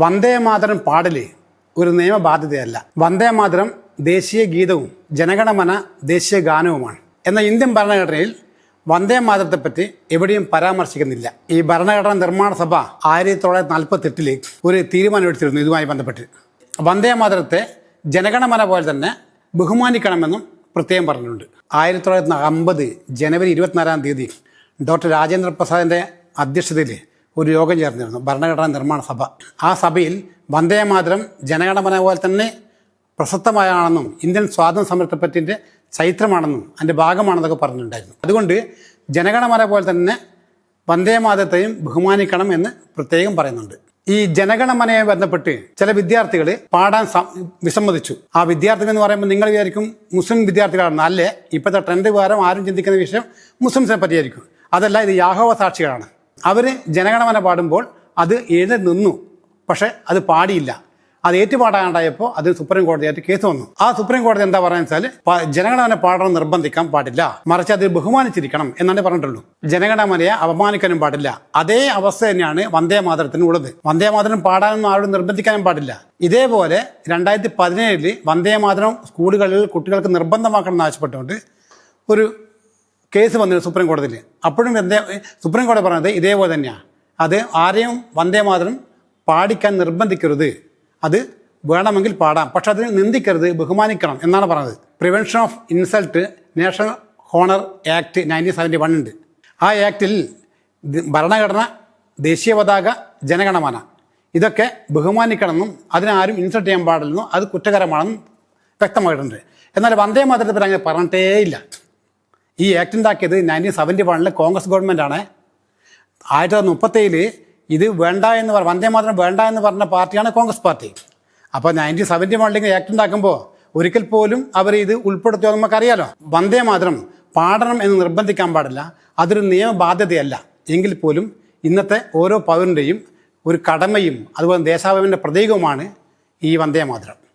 വന്ദേ മാതരം പാടൽ ഒരു നിയമബാധ്യതയല്ല. വന്ദേ മാതരം ദേശീയ ഗീതവും ജനഗണമന ദേശീയ ഗാനവുമാണ്. എന്ന ഇന്ത്യൻ ഭരണഘടനയിൽ വന്ദേ പറ്റി എവിടെയും പരാമർശിക്കുന്നില്ല. ഈ ഭരണഘടനാ നിർമ്മാണ സഭ ആയിരത്തി തൊള്ളായിരത്തി നാൽപ്പത്തി എട്ടിൽ ഒരു തീരുമാനമെടുത്തിരുന്നു ഇതുമായി ബന്ധപ്പെട്ട്. വന്ദേ മാതരത്തെ ജനഗണമന പോലെ തന്നെ ബഹുമാനിക്കണമെന്നും പ്രത്യേകം പറഞ്ഞിട്ടുണ്ട്. ആയിരത്തി തൊള്ളായിരത്തി അമ്പത് ജനുവരി ഇരുപത്തിനാലാം തീയതി ഡോക്ടർ രാജേന്ദ്ര പ്രസാദിന്റെ അധ്യക്ഷതയിൽ ഒരു യോഗം ചേർന്നിരുന്നു ഭരണഘടനാ നിർമ്മാണ സഭ. ആ സഭയിൽ വന്ദേ മാതരം ജനഗണമന പോലെ തന്നെ പ്രസക്തമായാണെന്നും ഇന്ത്യൻ സ്വാതന്ത്ര്യ സമരത്തെപ്പറ്റിന്റെ ചരിത്രമാണെന്നും അതിന്റെ ഭാഗമാണെന്നൊക്കെ പറഞ്ഞിട്ടുണ്ടായിരുന്നു. അതുകൊണ്ട് ജനഗണമന പോലെ തന്നെ വന്ദേ മാതരത്തെയും ബഹുമാനിക്കണം എന്ന് പ്രത്യേകം പറയുന്നുണ്ട്. ഈ ജനഗണമനയെ ബന്ധപ്പെട്ട് ചില വിദ്യാർത്ഥികൾ പാടാൻ വിസമ്മതിച്ചു. ആ വിദ്യാർത്ഥികൾ എന്ന് പറയുമ്പോൾ നിങ്ങൾ വിചാരിക്കും മുസ്ലിം വിദ്യാർത്ഥികളാണ് അല്ലേ? ഇപ്പോഴത്തെ ട്രെൻഡ് പ്രകാരം ആരും ചിന്തിക്കുന്ന വിഷയം മുസ്ലിംസിനെ പറ്റിയായിരിക്കും. അതല്ല ഇത് യാഹോവ സാക്ഷികളാണ്. അവർ ജനഗണമന പാടുമ്പോൾ അത് എഴുതി നിന്നു. പക്ഷേ അത് പാടിയില്ല. അത് ഏറ്റുപാടാണ്ടായപ്പോൾ അത് സുപ്രീം കോടതിയായിട്ട് കേസ് വന്നു. ആ സുപ്രീം കോടതി എന്താ പറയുക വെച്ചാൽ ജനഗണമന പാടണം നിർബന്ധിക്കാൻ പാടില്ല. മറിച്ച് അത് ബഹുമാനിച്ചിരിക്കണം എന്നാണ് പറഞ്ഞിട്ടുള്ളൂ. ജനഗണമനയെ അപമാനിക്കാനും പാടില്ല. അതേ അവസ്ഥ തന്നെയാണ് വന്ദേ മാതരത്തിന് ഉള്ളത്. വന്ദേ മാതരം പാടാനൊന്നും ആരോടും നിർബന്ധിക്കാനും പാടില്ല. ഇതേപോലെ രണ്ടായിരത്തി പതിനേഴിൽ വന്ദേ മാതരം സ്കൂളുകളിൽ കുട്ടികൾക്ക് നിർബന്ധമാക്കണം എന്ന് ആവശ്യപ്പെട്ടുകൊണ്ട് ഒരു കേസ് വന്നിരുന്നു സുപ്രീം കോടതിയിൽ. അപ്പോഴും എന്തേ സുപ്രീം കോടതി പറഞ്ഞത് ഇതേപോലെ തന്നെയാണ് അത് ആരെയും വന്ദേ മാതരം പാടിക്കാൻ നിർബന്ധിക്കരുത്. അത് വേണമെങ്കിൽ പാടാം. പക്ഷെ അതിനെ നിന്ദിക്കരുത് ബഹുമാനിക്കണം എന്നാണ് പറഞ്ഞത് prevention of insult national honour act nineteen seventy one ഉണ്ട്. ആ ആക്ടിൽ ഭരണഘടന ദേശീയ പതാക ജനഗണമന. ഇതൊക്കെ ബഹുമാനിക്കണമെന്നും അതിനാരും ഇൻസൾട്ട് ചെയ്യാൻ പാടില്ലെന്നും അത് കുറ്റകരമാണെന്നും വ്യക്തമായിട്ടുണ്ട്. എന്നാൽ വന്ദേ മാതരത്തെ പറ്റി അങ്ങനെ പറഞ്ഞിട്ടേ ഇല്ല ഈ ആക്ട് ഉണ്ടാക്കിയത് നയന്റീൻ സെവന്റി വണ്ണിൽ കോൺഗ്രസ് ഗവൺമെന്റ് ആണ്. ആയിരത്തി തൊള്ളായിരത്തി മുപ്പത്തേഴിൽ ഇത് വേണ്ട എന്ന് പറഞ്ഞ വന്ദേ മാതരം വേണ്ട എന്ന് പറഞ്ഞ പാർട്ടിയാണ് കോൺഗ്രസ് പാർട്ടി. അപ്പോൾ നയന്റീൻ സെവന്റി വണ്ണിൽ ആക്ട് ഉണ്ടാക്കുമ്പോൾ ഒരിക്കൽ പോലും അവർ ഇത് ഉൾപ്പെടുത്തുക നമുക്കറിയാലോ. വന്ദേ മാതരം പാടണം എന്ന് നിർബന്ധിക്കാൻ പാടില്ല. അതൊരു നിയമബാധ്യതയല്ല. എങ്കിൽ പോലും ഇന്നത്തെ ഓരോ പൗരന്റെയും ഒരു കടമയും അതുപോലെ ദേശാഭിമാന്റെ പ്രതീകവുമാണ് ഈ വന്ദേ മാതരം.